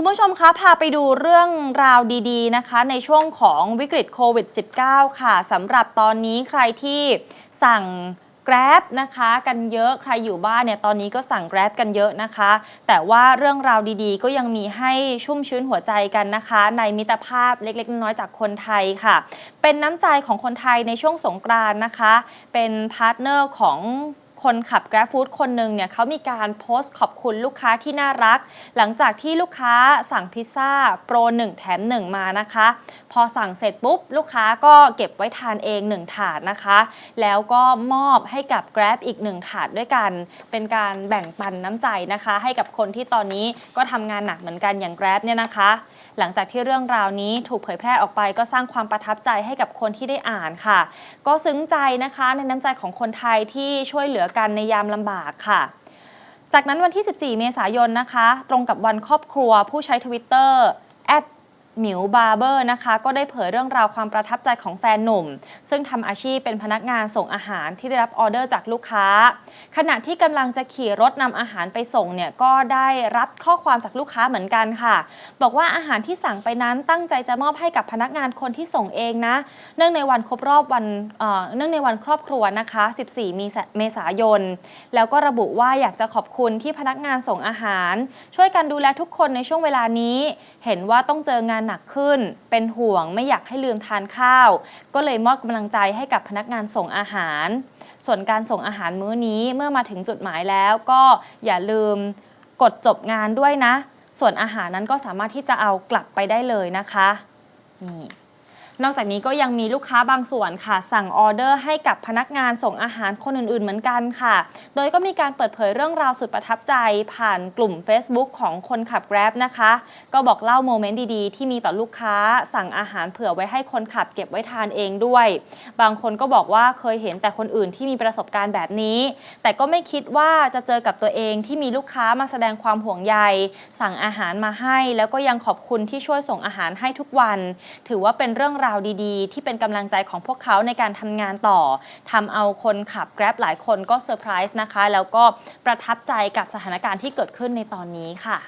คุณผู้ชมคะ พาไปดูเรื่องราวดีๆนะคะ ในช่วงของวิกฤตโควิด -19 ค่ะสำหรับตอนนี้ใครที่สั่ง Grab นะคะกันเยอะใครอยู่บ้านเนี่ยตอนนี้ก็สั่ง Grab กันเยอะนะคะ แต่ว่าเรื่องราวดีๆ ก็ยังมีให้ชุ่มชื้นหัวใจกันนะคะ ในมิตรภาพเล็กๆ น้อยๆจากคนไทยค่ะ เป็นน้ำใจของคนไทยในช่วงสงกรานต์นะคะ เป็นพาร์ทเนอร์ของ คนขับ Grab Food คนหนึ่งเนี่ยเขามีการโพสต์ขอบคุณลูกค้าที่น่ารัก หลังจากที่ลูกค้าสั่งพิซซ่าโปร 1 แถม 1 มานะคะ พอสั่งเสร็จปุ๊บ ลูกค้าก็เก็บไว้ทานเอง 1 ถาดนะคะ แล้วก็มอบให้กับ Grab อีก 1 ถาดด้วยกัน เป็นการแบ่งปันน้ำใจนะคะ ให้กับคนที่ตอนนี้ก็ทำงานหนักเหมือนกันอย่าง Grab เนี่ยนะคะ หลังจากที่เรื่องราวนี้ถูกเผยแพร่ออกไปก็สร้างความประทับใจให้กับคนที่ได้อ่านค่ะ ก็ซึ้งใจนะคะในน้ำใจของคนไทยที่ช่วยเหลือกันในยามลำบากค่ะ จากนั้นวันที่ 14 เมษายนนะคะ ตรงกับวันครอบครัวผู้ใช้ทวิตเตอร์ หมิวบาร์เบอร์นะคะก็ได้เผยเรื่องราวความประทับใจของแฟนหนุ่ม ซึ่งทำอาชีพเป็นพนักงานส่งอาหารที่ได้รับออเดอร์จากลูกค้า ขณะที่กำลังจะขี่รถนำอาหารไปส่งเนี่ยก็ได้รับข้อความจากลูกค้าเหมือนกันค่ะ บอกว่าอาหารที่สั่งไปนั้นตั้งใจจะมอบให้กับพนักงานคนที่ส่งเองนะ เนื่องในวันครบรอบวันเอ่อเนื่องในวันครอบครัวนะคะ 14 มีเมษายน แล้วก็ระบุว่าอยากจะขอบคุณที่พนักงานส่งอาหาร ช่วยกันดูแลทุกคนในช่วงเวลานี้ เห็นว่าต้องเจองานหนักขึ้น เป็นห่วงไม่อยากให้ลืมทานข้าว ก็เลยมอบกำลังใจให้กับพนักงานส่งอาหาร ส่วนการส่งอาหารมื้อนี้เมื่อมาถึงจุดหมายแล้วก็อย่าลืมกดจบงานด้วยนะ ส่วนอาหารนั้นก็สามารถที่จะเอากลับไปได้เลยนะคะนี่ นอกจากนี้ก็ยังมีลูกค้าบางส่วนค่ะ สั่งออเดอร์ให้กับพนักงานส่งอาหารคนอื่นๆ เหมือนกันค่ะ โดยก็มีการเปิดเผยเรื่องราวสุดประทับใจ ผ่านกลุ่ม Facebook ของคนขับ Grab นะคะ ก็บอกเล่าโมเมนต์ดีๆ ที่มีต่อลูกค้า สั่งอาหารเผื่อไว้ให้คนขับเก็บไว้ทานเองด้วย บางคนก็บอกว่าเคยเห็นแต่คนอื่นที่มีประสบการณ์แบบนี้ แต่ก็ไม่คิดว่าจะเจอกับตัวเองที่มีลูกค้ามาแสดงความห่วงใย สั่งอาหารมาให้ แล้วก็ยังขอบคุณที่ช่วยส่งอาหารให้ทุกวัน ถือว่าเป็นเรื่องราวดีๆ ที่เป็นกำลังใจของพวกเขาในการทำงานต่อทำเอาคนขับ Grab หลายคนก็เซอร์ไพรส์นะคะ แล้วก็ประทับใจกับสถานการณ์ที่เกิดขึ้นในตอนนี้ค่ะ